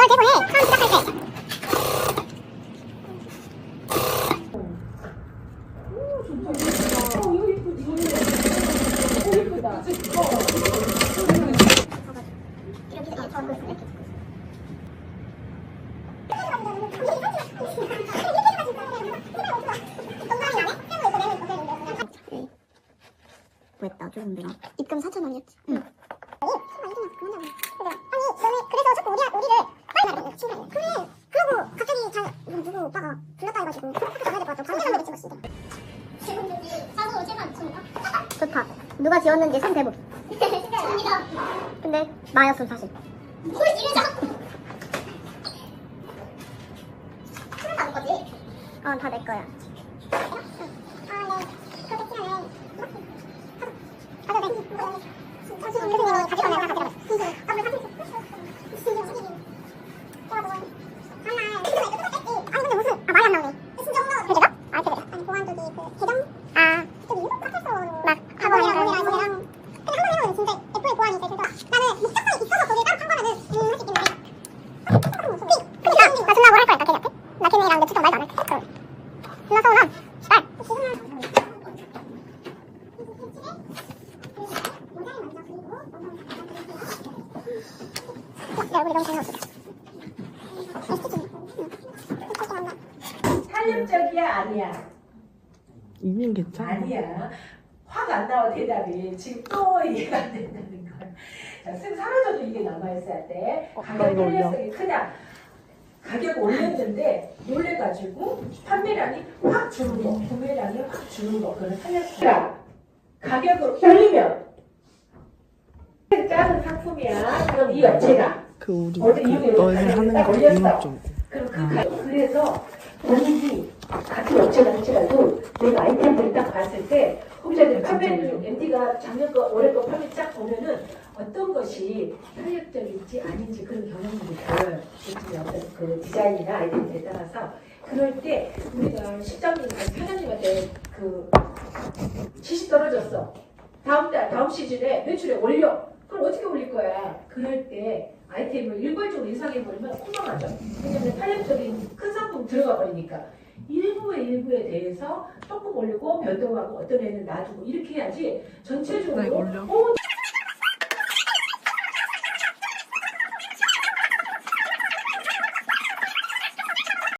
뭘 대고 해. 처음 시작할 때. 뭐했다 조금 내가 입금 4천 원이었지 응 아니 너네 그래서 자꾸 우리, 우리를 좋다 누가 선 대본 접니다. 근데 나였음 사실 뭘 이래자. 하는 거지? 어 다 내 거야 아, 막 학원이랑 그냥 근데 한번 해보면 진짜 F의 보안 이 있어 그래서 나는 목적성이 있어서 거기에 따로 한 거면은 음, 할 수 있긴 말이야. 그니까 나 존나 뭐할 거야 나 걔한테 나 걔네랑 며칠 동안 말도 안 할게 그럼. 존나 서운함 씨발 야 우리 너무 재미없다 탄력적이야 아니야? 이민 괜찮아. 아니야. 확 안 나와 대답이. 지금 또 이해가 안 된다는 거야 자, 쓱 사라져도 이게 남아있어야 돼 어, 가격. 탄력성이 크다 가격 올렸는데 놀래가지고 판매량이 확 주는 거 구매량이 확 주는 거 그런 탄력성 가격을 올리면 작은 상품이야 그럼 이 업체가 그 우리 어제 그 이후에 너희 하는 딱거 올렸어. 이목 좀. 그럼 그 가- 그래서 본인이 같은 업체가 할지라도 내가 아이템들을 딱 봤을 때 혹자들 판매를 MD가 작년 거 올해 거 판매 쫙 보면은 어떤 것이 탄력적인지 아닌지 그런. 제품의 어떤 그 디자인이나 아이템들에 따라서 그럴 때 우리가 실장님, 아니 사장님한테 그 시시 떨어졌어. 다음 달, 다음 시즌에 매출에 올려. 그럼 어떻게 올릴 거야? 그럴 때 아이템을 일괄적으로 인상해 버리면 곤란하죠. 왜냐면 탄력적인 큰 상품 들어가 버리니까. 일부의 일부에 대해서 조금 올리고 변동하고 어떤 애는 놔두고 이렇게 해야지 전체적으로. 어,